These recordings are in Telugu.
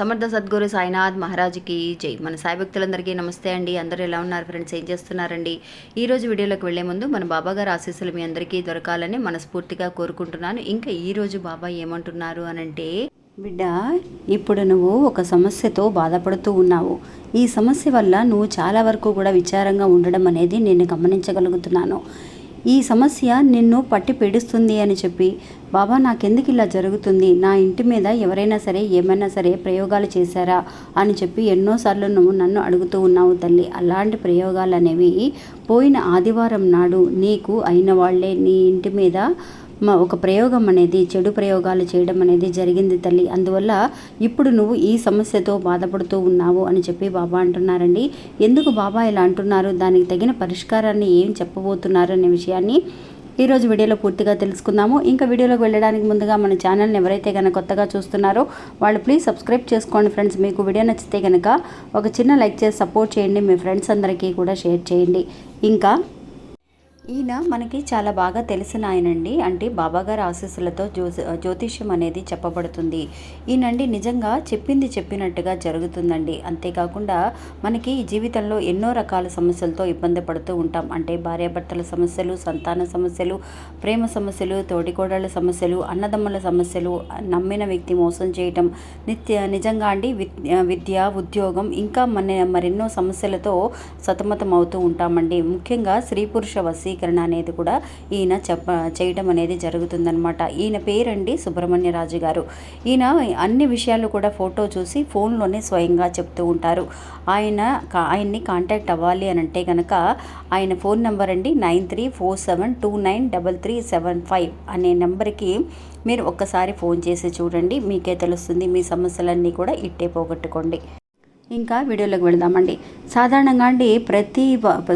సమర్థ సద్గురు సాయినాథ్ మహారాజ్కి జై. మన సాయి భక్తులందరికీ నమస్తే అండి. అందరూ ఎలా ఉన్నారు ఫ్రెండ్స్? ఏం చేస్తున్నారండి? ఈ రోజు వీడియోలోకి వెళ్ళే ముందు మన బాబా గారు ఆశీస్సులు మీ అందరికీ దొరకాలని మనస్ఫూర్తిగా కోరుకుంటున్నాను. ఇంకా ఈ రోజు బాబా ఏమంటున్నారు అనంటే బిడ్డ ఇప్పుడు నువ్వు ఒక సమస్యతో బాధపడుతూ ఉన్నావు. ఈ సమస్య వల్ల నువ్వు చాలా వరకు కూడా విచారంగా ఉండడం అనేది నేను గమనించగలుగుతున్నాను. ఈ సమస్య నిన్ను పట్టి పీడిస్తుంది అని చెప్పి బాబా నాకెందుకు ఇలా జరుగుతుంది? నా ఇంటి మీద ఎవరైనా సరే ఏమైనా సరే ప్రయోగాలు చేశారా? అని చెప్పి ఎన్నోసార్లు నువ్వు నన్ను అడుగుతూ ఉన్నావు తల్లి. అలాంటి ప్రయోగాలు అనేవి పోయిన ఆదివారం నాడు నీకు అయిన వాళ్ళే నీ ఇంటి మీద ఒక ప్రయోగం అనేది చెడు ప్రయోగాలు చేయడం అనేది జరిగింది తల్లి. అందువల్ల ఇప్పుడు నువ్వు ఈ సమస్యతో బాధపడుతూ ఉన్నావు అని చెప్పి బాబా అంటున్నారండి. ఎందుకు బాబా ఇలా అంటున్నారు? దానికి తగిన పరిష్కారాన్ని ఏం చెప్పబోతున్నారు అనే విషయాన్ని ఈరోజు వీడియోలో పూర్తిగా తెలుసుకుందాము. ఇంకా వీడియోలోకి వెళ్ళడానికి ముందుగా మన ఛానల్ని ఎవరైతే కనుక కొత్తగా చూస్తున్నారో వాళ్ళు ప్లీజ్ సబ్స్క్రైబ్ చేసుకోండి ఫ్రెండ్స్. మీకు వీడియో నచ్చితే కనుక ఒక చిన్న లైక్ చేసి సపోర్ట్ చేయండి. మీ ఫ్రెండ్స్ అందరికీ కూడా షేర్ చేయండి. ఇంకా ఈయన మనకి చాలా బాగా తెలిసిన ఆయనండి. అంటే బాబాగారి ఆశీస్సులతో జ్యో జ్యోతిష్యం అనేది చెప్పబడుతుంది. ఈయనండి నిజంగా చెప్పింది చెప్పినట్టుగా జరుగుతుందండి. అంతేకాకుండా మనకి జీవితంలో ఎన్నో రకాల సమస్యలతో ఇబ్బంది పడుతూ ఉంటాం. అంటే భార్యాభర్తల సమస్యలు సంతాన సమస్యలు ప్రేమ సమస్యలు తోడికోడళ్ళ సమస్యలు అన్నదమ్ముల సమస్యలు నమ్మిన వ్యక్తి మోసం చేయటం నిత్య నిజంగా అండి విద్య ఉద్యోగం ఇంకా మన మరెన్నో సమస్యలతో సతమతం అవుతూ ఉంటామండి. ముఖ్యంగా స్త్రీ పురుష వశీకరణ అనేది కూడా ఈయన చెప్ప చేయటం అనేది జరుగుతుందనమాట ఈయన పేరండి సుబ్రహ్మణ్యరాజు గారు. ఈయన అన్ని విషయాలు కూడా ఫోటో చూసి ఫోన్లోనే స్వయంగా చెప్తూ ఉంటారు. ఆయన కా- ఆయన్ని కాంటాక్ట్ అవ్వాలి అని అంటే కనుక ఆయన ఫోన్ నెంబర్ అండి nine three four seven two nine double three seven five అనే నెంబర్కి మీరు ఒక్కసారి ఫోన్ చేసి చూడండి. మీకే తెలుస్తుంది మీ సమస్యలన్నీ కూడా ఇట్టే పోగొట్టుకోండి. ఇంకా వీడియోలోకి వెళదామండి. సాధారణంగా అండి ప్రతి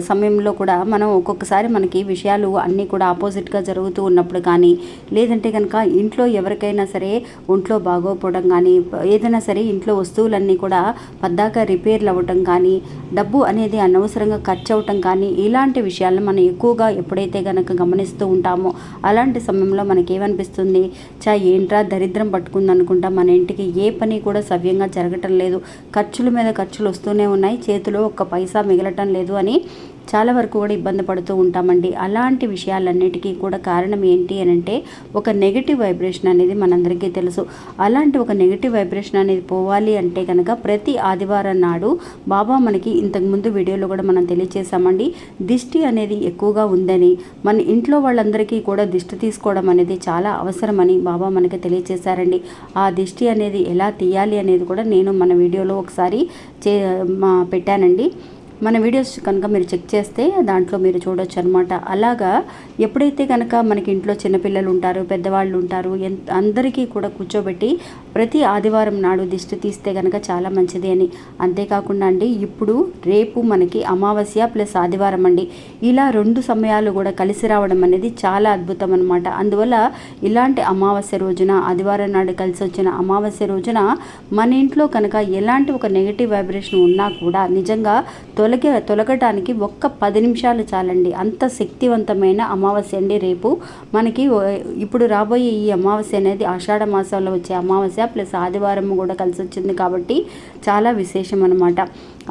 సమయంలో కూడా మనం ఒక్కొక్కసారి మనకి విషయాలు అన్నీ కూడా ఆపోజిట్గా జరుగుతూ ఉన్నప్పుడు కానీ లేదంటే కనుక ఇంట్లో ఎవరికైనా సరే ఒంట్లో బాగోపోవడం కానీ ఏదైనా సరే ఇంట్లో వస్తువులన్నీ కూడా పద్దాక రిపేర్లు అవ్వటం కానీ డబ్బు అనేది అనవసరంగా ఖర్చు అవటం కానీ ఇలాంటి విషయాలను మనం ఎక్కువగా ఎప్పుడైతే కనుక గమనిస్తూ ఉంటామో అలాంటి సమయంలో మనకి ఏమనిపిస్తుంది చా ఏంట్రా దరిద్రం పట్టుకుంది అనుకుంటా మన ఇంటికి ఏ పని కూడా సవ్యంగా జరగటం లేదు. ఖర్చుల మీద ఖర్చులు వస్తూనే ఉన్నాయి. చేతిలో ఒక్క పైసా మిగలటం లేదు అని చాలా వరకు కూడా ఇబ్బంది పడుతూ ఉంటామండి. అలాంటి విషయాలన్నిటికీ కూడా కారణం ఏంటి అని అంటే ఒక నెగిటివ్ వైబ్రేషన్ అనేది మనందరికీ తెలుసు. అలాంటి ఒక నెగిటివ్ వైబ్రేషన్ అనేది పోవాలి అంటే కనుక ప్రతి ఆదివారం నాడు బాబా మనకి ఇంతకుముందు వీడియోలో కూడా మనం తెలియచేసామండి దిష్టి అనేది ఎక్కువగా ఉందని మన ఇంట్లో వాళ్ళందరికీ కూడా దిష్టి తీసుకోవడం అనేది చాలా అవసరమని బాబా మనకి తెలియచేశారండి. ఆ దిష్టి అనేది ఎలా తీయాలి అనేది కూడా నేను మన వీడియోలో ఒకసారి చే మా పెట్టానండి. మన వీడియోస్ కనుక మీరు చెక్ చేస్తే దాంట్లో మీరు చూడొచ్చు అనమాట అలాగా ఎప్పుడైతే కనుక మనకి ఇంట్లో చిన్నపిల్లలు ఉంటారు పెద్దవాళ్ళు ఉంటారు ఎంత అందరికీ కూడా కూర్చోబెట్టి ప్రతి ఆదివారం నాడు దిష్టి తీస్తే కనుక చాలా మంచిది అని. అంతేకాకుండా అండి ఇప్పుడు రేపు మనకి అమావాస్య ప్లస్ ఆదివారం అండి. ఇలా రెండు సమయాలు కూడా కలిసి రావడం అనేది చాలా అద్భుతం అనమాట అందువల్ల ఇలాంటి అమావాస్య రోజున ఆదివారం నాడు కలిసి వచ్చిన అమావాస్య రోజున మన ఇంట్లో కనుక ఎలాంటి ఒక నెగిటివ్ వైబ్రేషన్ ఉన్నా కూడా నిజంగా తొలగి తొలగటానికి ఒక్క పది నిమిషాలు చాలండి. అంత శక్తివంతమైన అమావాస్య అండి రేపు. మనకి ఇప్పుడు రాబోయే ఈ అమావాస్య అనేది ఆషాఢ మాసంలో వచ్చే అమావాస్య ప్లస్ ఆదివారం కూడా కలిసి వచ్చింది కాబట్టి చాలా విశేషం అనమాట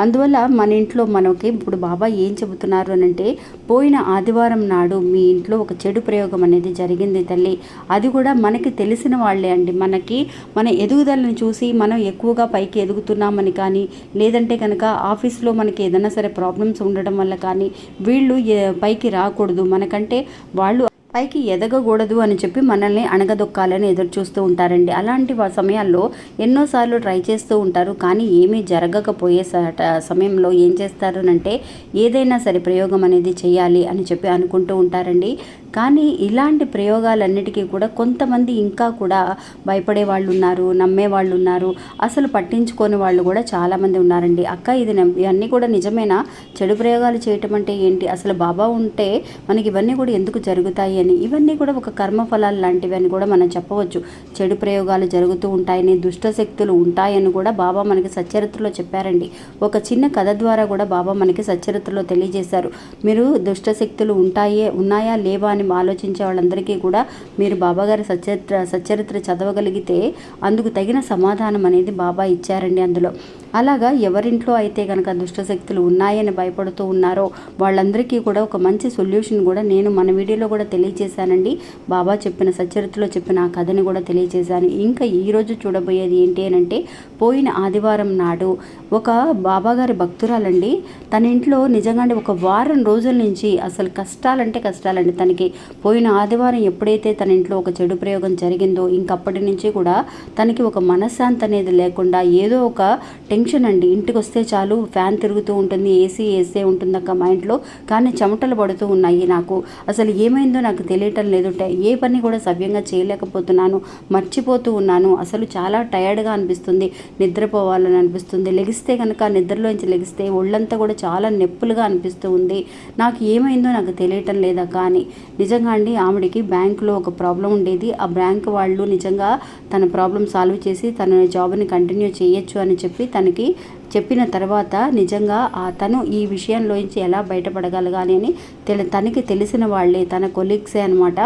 అందువల్ల మన ఇంట్లో మనకి ఇప్పుడు బాబా ఏం చెబుతున్నారు అని అంటే పోయిన ఆదివారం నాడు మీ ఇంట్లో ఒక చెడు ప్రయోగం అనేది జరిగింది తల్లి. అది కూడా మనకి తెలిసిన వాళ్ళే అండి. మనకి మన ఎదుగుదలను చూసి మనం ఎక్కువగా పైకి ఎదుగుతున్నామని కానీ లేదంటే కనుక ఆఫీస్లో మనకి ఏదైనా సరే ప్రాబ్లమ్స్ ఉండడం వల్ల కానీ వీళ్ళు పైకి రాకూడదు. మనకంటే వాళ్ళు పైకి ఎదగకూడదు అని చెప్పి మనల్ని అణగదొక్కాలని ఎదురు చూస్తూ ఉంటారండి. అలాంటి సమయాల్లో ఎన్నోసార్లు ట్రై చేస్తూ ఉంటారు. కానీ ఏమీ జరగకపోయే స- ట- సమయంలో ఏం చేస్తారు అంటే ఏదైనా సరే ప్రయోగం అనేది చేయాలి అని చెప్పి అనుకుంటూ ఉంటారండి. కానీ ఇలాంటి ప్రయోగాలన్నిటికీ కూడా కొంతమంది ఇంకా కూడా భయపడే వాళ్ళు ఉన్నారు నమ్మే వాళ్ళు ఉన్నారు అసలు పట్టించుకోని వాళ్ళు కూడా చాలామంది ఉన్నారండి. అక్క ఇది ఇవన్నీ కూడా నిజమేనా? చెడు ప్రయోగాలు చేయటం అంటే ఏంటి? అసలు బాబా ఉంటే మనకి ఇవన్నీ కూడా ఎందుకు జరుగుతాయి అని. ఇవన్నీ కూడా ఒక కర్మఫలాలు లాంటివి అని కూడా మనం చెప్పవచ్చు. చెడు ప్రయోగాలు జరుగుతూ ఉంటాయని దుష్ట శక్తులు ఉంటాయని కూడా బాబా మనకి సచ్చరిత్రలో చెప్పారండి. ఒక చిన్న కథ ద్వారా కూడా బాబా మనకి సచ్చరిత్రలో తెలియజేశారు. మీరు దుష్ట శక్తులు ఉంటాయే ఉన్నాయా లేవా అని ఆలోచించే వాళ్ళందరికీ కూడా మీరు బాబాగారి సచరిత్ర సచరిత్ర చదవగలిగితే అందుకు తగిన సమాధానం అనేది బాబా ఇచ్చారండి అందులో. అలాగా ఎవరింట్లో అయితే కనుక దుష్ట శక్తులు ఉన్నాయని భయపడుతూ ఉన్నారో వాళ్ళందరికీ కూడా ఒక మంచి సొల్యూషన్ కూడా నేను మన వీడియోలో కూడా తెలియజేశానండి బాబా చెప్పిన సచరిత్రలో చెప్పిన ఆ కథని కూడా తెలియజేశాను ఇంకా ఈరోజు చూడబోయేది ఏంటి అని అంటే పోయిన ఆదివారం నాడు ఒక బాబాగారి భక్తురాలండి. తన ఇంట్లో నిజంగానే ఒక వారం రోజుల నుంచి అసలు కష్టాలంటే కష్టాలండి తనకి. పోయిన ఆదివారం ఎప్పుడైతే తన ఇంట్లో ఒక చెడు ప్రయోగం జరిగిందో ఇంకప్పటి నుంచి కూడా తనకి ఒక మనశ్శాంతి అనేది లేకుండా ఏదో ఒక టెన్షన్ అండి. ఇంటికి వస్తే చాలు ఫ్యాన్ తిరుగుతూ ఉంటుంది ఏసీ ఏసీ ఉంటుంది అక్క మా ఇంట్లో కానీ చెమటలు పడుతూ ఉన్నాయి నాకు. అసలు ఏమైందో నాకు తెలియటం లేదు. ఏ పని కూడా సవ్యంగా చేయలేకపోతున్నాను. మర్చిపోతూ ఉన్నాను. అసలు చాలా టయర్డ్గా అనిపిస్తుంది. నిద్రపోవాలని అనిపిస్తుంది. లెగిస్తే కనుక నిద్రలోంచి లెగిస్తే ఒళ్ళంతా కూడా చాలా నొప్పులుగా అనిపిస్తూ ఉంది. నాకు ఏమైందో నాకు తెలియటం లేదా కానీ నిజంగా అండి ఆవిడకి బ్యాంకులో ఒక ప్రాబ్లం ఉండేది. ఆ బ్యాంక్ వాళ్ళు నిజంగా తన ప్రాబ్లం సాల్వ్ చేసి తన జాబ్ని కంటిన్యూ చేయొచ్చు అని చెప్పి తనకి చెప్పిన తర్వాత నిజంగా తను ఈ విషయంలోంచి ఎలా బయటపడగలగాలి అని తెలి తనకి తెలిసిన వాళ్ళే తన కొలీగ్సే అనమాట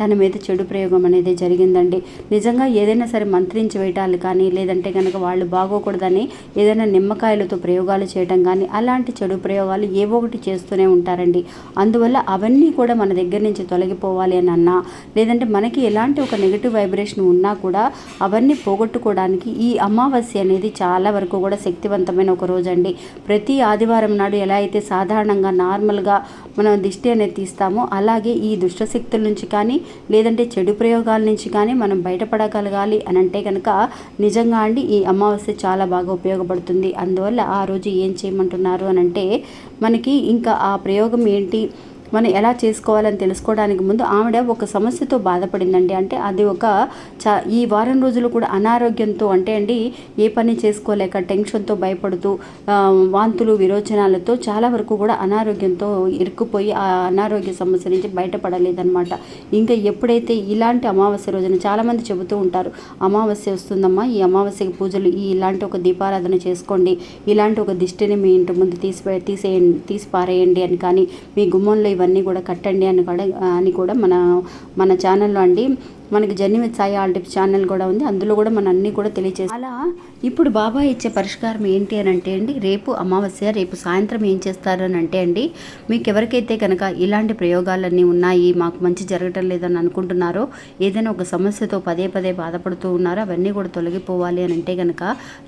తన మీద చెడు ప్రయోగం అనేది జరిగిందండి. నిజంగా ఏదైనా సరే మంత్రించి వేయటాలు కానీ లేదంటే కనుక వాళ్ళు బాగోకూడదని ఏదైనా నిమ్మకాయలతో ప్రయోగాలు చేయడం కానీ అలాంటి చెడు ప్రయోగాలు ఏవో ఒకటి చేస్తూనే ఉంటారండి. అందువల్ల అవన్నీ కూడా మన దగ్గర నుంచి తొలగిపోవాలి అని అన్నా లేదంటే మనకి ఎలాంటి ఒక నెగిటివ్ వైబ్రేషన్ ఉన్నా కూడా అవన్నీ పోగొట్టుకోవడానికి ఈ అమావాస్య అనేది చాలా వరకు కూడా శక్తివంతం శక్తివంతమైన ఒక రోజు అండి ప్రతి ఆదివారం నాడు ఎలా అయితే సాధారణంగా నార్మల్గా మనం దిష్టి అనేది తీస్తామో అలాగే ఈ దుష్టశక్తుల నుంచి కానీ లేదంటే చెడు ప్రయోగాల నుంచి కానీ మనం బయటపడగలగాలి అని అంటే కనుక నిజంగా అండి ఈ అమావాస్య చాలా బాగా ఉపయోగపడుతుంది. అందువల్ల ఆ రోజు ఏం చేయమంటున్నారు అని అంటే మనకి ఇంకా ఆ ప్రయోగం ఏంటి మనం ఎలా చేసుకోవాలని తెలుసుకోవడానికి ముందు ఆవిడ ఒక సమస్యతో బాధపడిందండి. అంటే అది ఒక చ ఈ వారం రోజులు కూడా అనారోగ్యంతో అంటే అండి ఏ పని చేసుకోలేక టెన్షన్తో భయపడుతూ వాంతులు విరోచనాలతో చాలా వరకు కూడా అనారోగ్యంతో ఇరుక్కుపోయి ఆ అనారోగ్య సమస్య నుంచి బయటపడలేదన్నమాట. ఇంకా ఎప్పుడైతే ఇలాంటి అమావాస్య రోజున చాలామంది చెబుతూ ఉంటారు అమావాస్య వస్తుందమ్మా ఈ అమావాస్యకి పూజలు ఈ ఇలాంటి ఒక దీపారాధన చేసుకోండి ఇలాంటి ఒక దిష్టిని మీ ఇంటి ముందు తీసి తీసేయండి తీసి పారేయండి అని కానీ మీ గుమ్మంలో ఇవన్నీ కూడా కట్టండి అని కూడా అని కూడా మన మన ఛానల్లో అండి. మనకి journey with Sai all tips channel కూడా ఉంది. అందులో కూడా మన అన్నీ కూడా తెలియజేస్తాం అలా ఇప్పుడు బాబా ఇచ్చే పరిష్కారం ఏంటి అని అంటే అండి రేపు అమావాస్య రేపు సాయంత్రం ఏం చేస్తారు అని అంటే అండి మీకు ఎవరికైతే కనుక ఇలాంటి ప్రయోగాలన్నీ ఉన్నాయి మాకు మంచి జరగటం లేదని అనుకుంటున్నారో ఏదైనా ఒక సమస్యతో పదే పదే బాధపడుతూ ఉన్నారో అవన్నీ కూడా తొలగిపోవాలి అని అంటే కనుక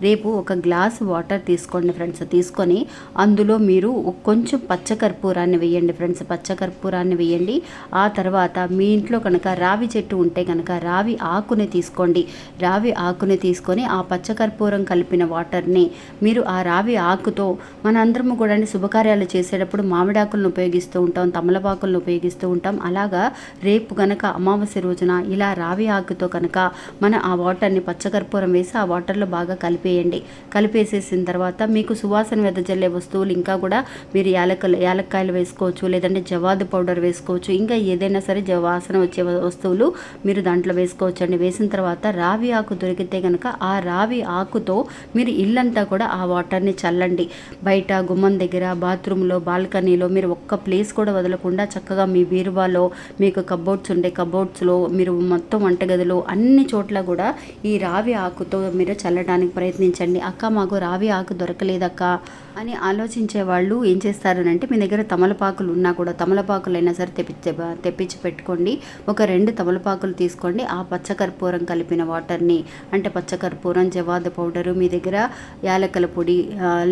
రేపు ఒక గ్లాస్ వాటర్ తీసుకోండి ఫ్రెండ్స్. తీసుకొని అందులో మీరు కొంచెం పచ్చకర్పూరాన్ని వేయండి ఫ్రెండ్స్. పచ్చకర్పూరాన్ని వేయండి. ఆ తర్వాత మీ ఇంట్లో కనుక రావి చెట్టు ఉంటే కనుక రావి ఆకుని తీసుకోండి. రావి ఆకుని తీసుకొని ఆ పచ్చకర్పూరం కలిపిన వాటర్ని మీరు ఆ రావి ఆకుతో మన అందరము కూడా శుభకార్యాలు చేసేటప్పుడు మామిడాకులను ఉపయోగిస్తూ ఉంటాం తమలపాకులను ఉపయోగిస్తూ ఉంటాం. అలాగా రేపు కనుక అమావాస్య రోజున ఇలా రావి ఆకుతో కనుక మన ఆ వాటర్ని పచ్చకర్పూరం వేసి ఆ వాటర్లో బాగా కలిపేయండి. కలిపేసేసిన తర్వాత మీకు సువాసన వెదజల్లే వస్తువులు ఇంకా కూడా మీరు యాలకలు యాలక్కాయలు వేసుకోవచ్చు లేదంటే జవాదు పౌడర్ వేసుకోవచ్చు. ఇంకా ఏదైనా సరే జవాసన వాసన వచ్చే వస్తువులు మీరు మీరు దాంట్లో వేసుకోవచ్చండి. వేసిన తర్వాత రావి ఆకు దొరికితే కనుక ఆ రావి ఆకుతో మీరు ఇల్లంతా కూడా ఆ వాటర్ని చల్లండి. బయట గుమ్మం దగ్గర బాత్రూంలో బాల్కనీలో మీరు ఒక్క ప్లేస్ కూడా వదలకుండా చక్కగా మీ బీరువాలో మీకు కబోర్డ్స్ ఉండే కబోర్డ్స్లో మీరు మొత్తం వంటగదిలో అన్ని చోట్ల కూడా ఈ రావి ఆకుతో మీరు చల్లడానికి ప్రయత్నించండి. అక్క మాకు రావి ఆకు దొరకలేదక్క. అని ఆలోచించే వాళ్ళు ఏం చేస్తారనంటే మీ దగ్గర తమలపాకులు ఉన్నా కూడా తమలపాకులైనా సరే తెప్పించి తెప్పించి పెట్టుకోండి. ఒక రెండు తమలపాకులు తీసుకోండి. ఆ పచ్చకర్పూరం కలిపిన వాటర్ని అంటే పచ్చకర్పూరం జవాదు పౌడరు మీ దగ్గర యాలకల పొడి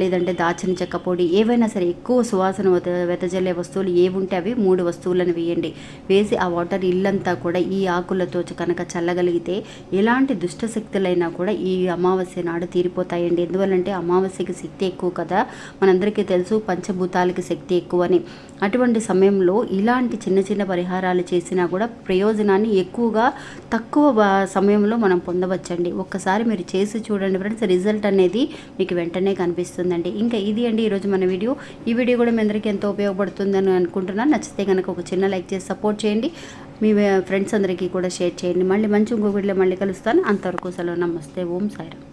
లేదంటే దాచిన చెక్క పొడి ఏవైనా సరే ఎక్కువ సువాసన వెతజల్లే వస్తువులు ఏముంటే అవి మూడు వస్తువులను వేయండి. వేసి ఆ వాటర్ ఇల్లంతా కూడా ఈ ఆకులతో కనుక చల్లగలిగితే ఎలాంటి దుష్ట శక్తులైనా కూడా ఈ అమావాస్య నాడు తీరిపోతాయండి. ఎందువల్లంటే అమావాస్యకి శక్తి ఎక్కువ కదా. మనందరికీ తెలుసు పంచభూతాలకి శక్తి ఎక్కువని. అటువంటి సమయంలో ఇలాంటి చిన్న చిన్న పరిహారాలు చేసినా కూడా ప్రయోజనాన్ని ఎక్కువగా తక్కువ సమయంలో మనం పొందవచ్చండి. ఒక్కసారి మీరు చేసి చూడండి ఫ్రెండ్స్ రిజల్ట్ అనేది మీకు వెంటనే కనిపిస్తుందండి. ఇంకా ఇది అండి ఈరోజు మన వీడియో. ఈ వీడియో కూడా మీ అందరికీ ఎంతో ఉపయోగపడుతుందని అనుకుంటున్నాను. నచ్చితే కనుక ఒక చిన్న లైక్ చేసి సపోర్ట్ చేయండి. మీ ఫ్రెండ్స్ అందరికీ కూడా షేర్ చేయండి. మళ్ళీ మంచి ఇంకో వీడియో మళ్ళీ కలుస్తాను. అంతవరకు సెలవు. నమస్తే. ఓం సాయిరామ్.